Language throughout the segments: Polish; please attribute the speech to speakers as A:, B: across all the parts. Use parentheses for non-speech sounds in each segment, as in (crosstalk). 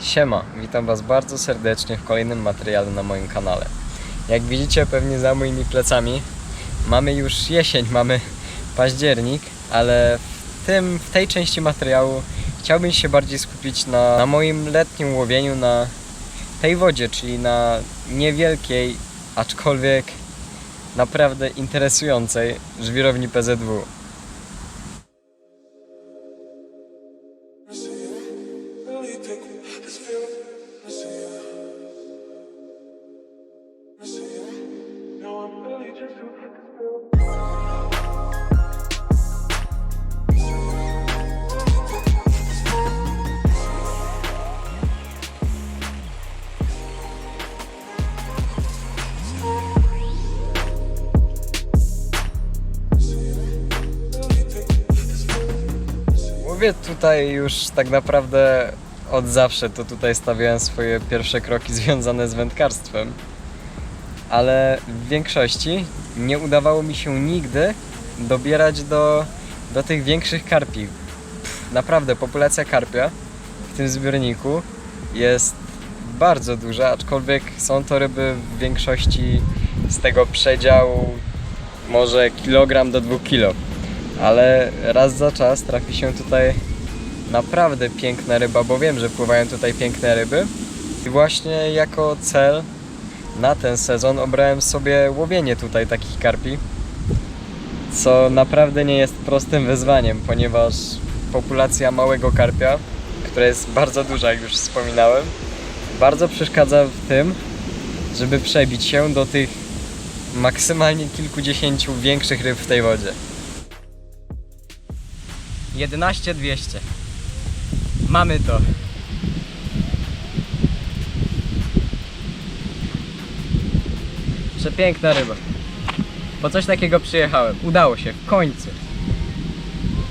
A: Siema, witam Was bardzo serdecznie w kolejnym materiale na moim kanale. Jak widzicie pewnie za moimi plecami mamy już jesień, mamy październik, ale w, tym, w tej części materiału chciałbym się bardziej skupić na, na moim letnim łowieniu na tej wodzie, czyli na niewielkiej, aczkolwiek naprawdę interesującej żwirowni PZW. Mówię tutaj już tak naprawdę od zawsze, to tutaj stawiałem swoje pierwsze kroki (laughs) związane z wędkarstwem, ale w większości nie udawało mi się nigdy dobierać do, do tych większych karpi. Pff, naprawdę, populacja karpia w tym zbiorniku jest bardzo duża, aczkolwiek są to ryby w większości z tego przedziału może kilogram do dwóch kilo ale raz za czas trafi się tutaj naprawdę piękna ryba, bo wiem, że pływają tutaj piękne ryby. I właśnie jako cel na ten sezon obrałem sobie łowienie tutaj takich karpi, co naprawdę nie jest prostym wyzwaniem, ponieważ populacja małego karpia, która jest bardzo duża, jak już wspominałem, bardzo przeszkadza w tym, żeby przebić się do tych maksymalnie kilkudziesięciu większych ryb w tej wodzie. 11200. Mamy to. Przepiękna ryba. Po coś takiego przyjechałem. Udało się, w końcu.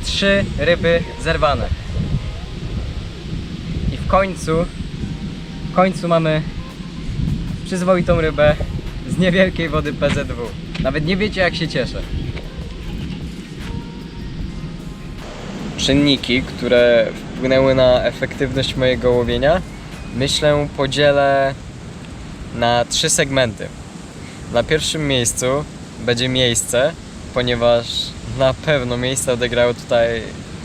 A: Trzy ryby zerwane. I w końcu, w końcu mamy przyzwoitą rybę z niewielkiej wody PZW. Nawet nie wiecie jak się cieszę. czynniki, które wpłynęły na efektywność mojego łowienia, myślę podzielę na trzy segmenty. Na pierwszym miejscu będzie miejsce, ponieważ na pewno miejsce odegrało tutaj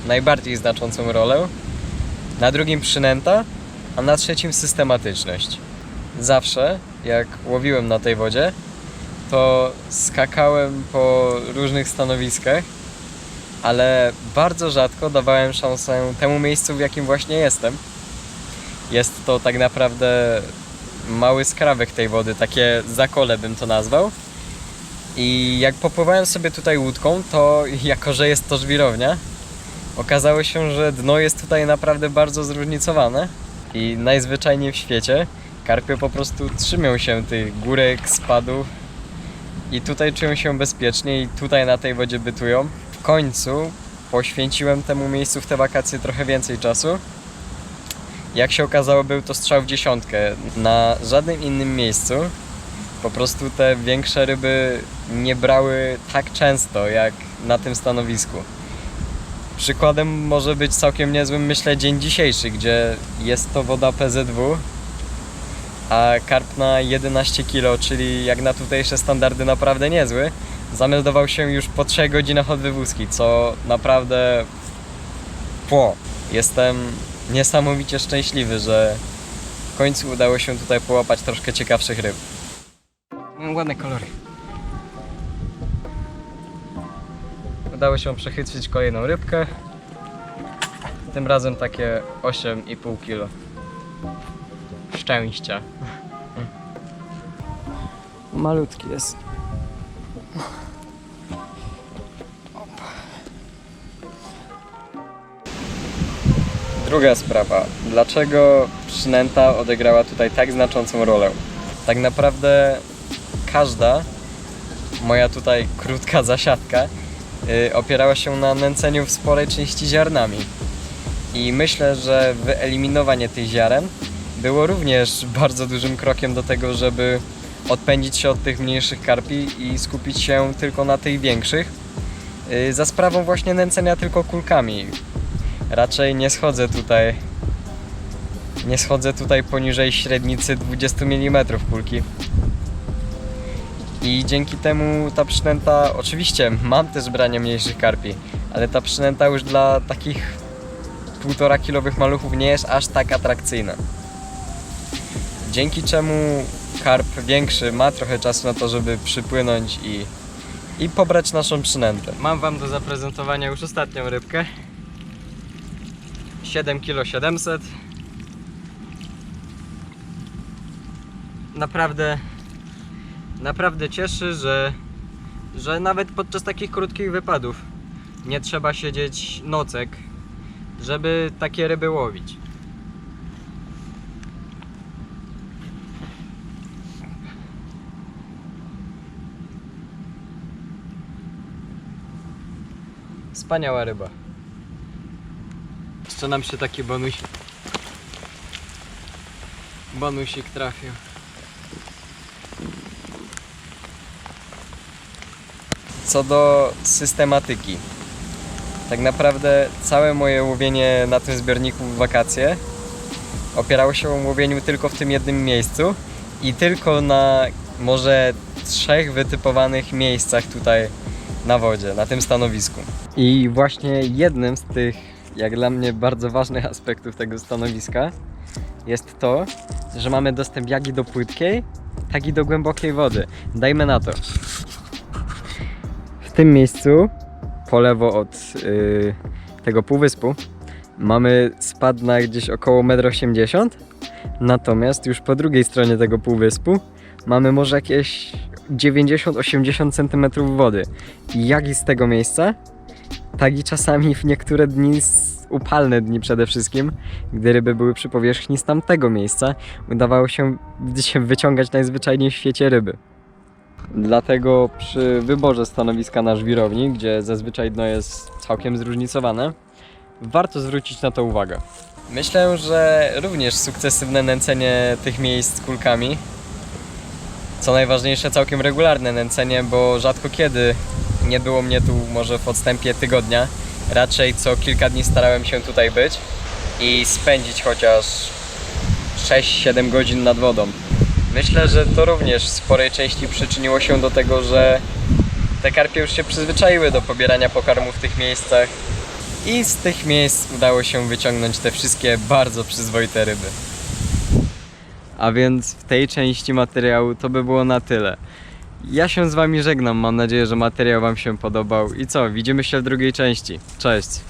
A: najbardziej znaczącą rolę. Na drugim przynęta, a na trzecim systematyczność. Zawsze, jak łowiłem na tej wodzie, to skakałem po różnych stanowiskach ale bardzo rzadko dawałem szansę temu miejscu, w jakim właśnie jestem. Jest to tak naprawdę mały skrawek tej wody, takie zakole bym to nazwał. I jak popływałem sobie tutaj łódką, to (laughs) jako, że jest to żwirownia, okazało się, że dno jest tutaj naprawdę bardzo zróżnicowane i najzwyczajniej w świecie karpie po prostu trzymią się tych górek, spadów i tutaj czują się bezpiecznie i tutaj na tej wodzie bytują. W końcu poświęciłem temu miejscu w te wakacje trochę więcej czasu. Jak się okazało, był to strzał w dziesiątkę. Na żadnym innym miejscu po prostu te większe ryby nie brały tak często jak na tym stanowisku. Przykładem może być całkiem niezłym, myślę, dzień dzisiejszy, gdzie jest to woda PZW, a karp na 11 kg, czyli jak na tutejsze standardy naprawdę niezły, zameldował się już po 3 godzinach od wywózki, co naprawdę pło. Jestem niesamowicie szczęśliwy, że w końcu udało się tutaj połapać troszkę ciekawszych ryb. Mam ładne kolory. Udało się przechytrzyć kolejną rybkę. Tym razem takie 8,5 kg. Szczęścia. Malutki jest. Druga sprawa. Dlaczego przynęta odegrała tutaj tak znaczącą rolę? Tak naprawdę każda moja tutaj krótka (laughs) zasiadka y, opierała się na nęceniu w sporej części ziarnami. I myślę, że wyeliminowanie tych ziaren było również (laughs) bardzo dużym krokiem do tego, żeby odpędzić się od tych mniejszych karpi i skupić się tylko na tych większych. y, Za sprawą właśnie nęcenia tylko kulkami. Raczej nie schodzę tutaj nie schodzę tutaj poniżej średnicy 20 mm kulki. I dzięki temu ta przynęta, oczywiście mam też brania mniejszych karpi, ale ta przynęta już dla takich półtora kilowych maluchów nie jest aż tak atrakcyjna. Dzięki czemu karp większy ma trochę czasu na to, żeby przypłynąć i, i pobrać naszą przynętę. Mam Wam do zaprezentowania już ostatnią rybkę. 7 kg 700. Naprawdę, naprawdę cieszy, że, że nawet podczas takich krótkich wypadów nie trzeba siedzieć nocek, żeby takie ryby łowić. Wspaniała ryba. Jeszcze nam się taki bonusik. Bonusik trafił. Co do systematyki. Tak naprawdę całe moje łowienie na tym zbiorniku w wakacje opierało się o łowieniu tylko w tym jednym miejscu i tylko na może trzech wytypowanych miejscach tutaj na wodzie, na tym stanowisku. I właśnie jednym z tych, jak dla mnie, bardzo ważnych (laughs) aspektów tego stanowiska jest to, że mamy dostęp jak i do płytkiej, tak i do głębokiej wody. Dajmy na to. W tym miejscu, po lewo od yy, tego półwyspu, mamy spad na gdzieś około 1,80 m. Natomiast już po drugiej stronie tego półwyspu mamy może jakieś 90-80 cm wody. I jak i z tego miejsca, tak i czasami w niektóre dni, upalne dni przede wszystkim, gdy ryby były przy powierzchni z tamtego miejsca, udawało się wyciągać najzwyczajniej w świecie ryby. Dlatego przy wyborze stanowiska na żwirowni, gdzie zazwyczaj dno jest całkiem zróżnicowane, warto zwrócić na to uwagę. Myślę, że również sukcesywne nęcenie tych miejsc kulkami co najważniejsze, całkiem regularne nęcenie, bo rzadko kiedy nie było mnie tu może w odstępie tygodnia. Raczej co kilka dni starałem się tutaj być i spędzić chociaż 6-7 godzin nad wodą. Myślę, że to również w sporej części przyczyniło się do tego, że te karpie już się przyzwyczaiły do pobierania pokarmu w tych miejscach i z tych miejsc udało się wyciągnąć te wszystkie bardzo przyzwoite ryby. A więc w tej części materiału to by było na tyle. Ja się z Wami żegnam. Mam nadzieję, że materiał Wam się podobał. I co? Widzimy się w drugiej części. Cześć!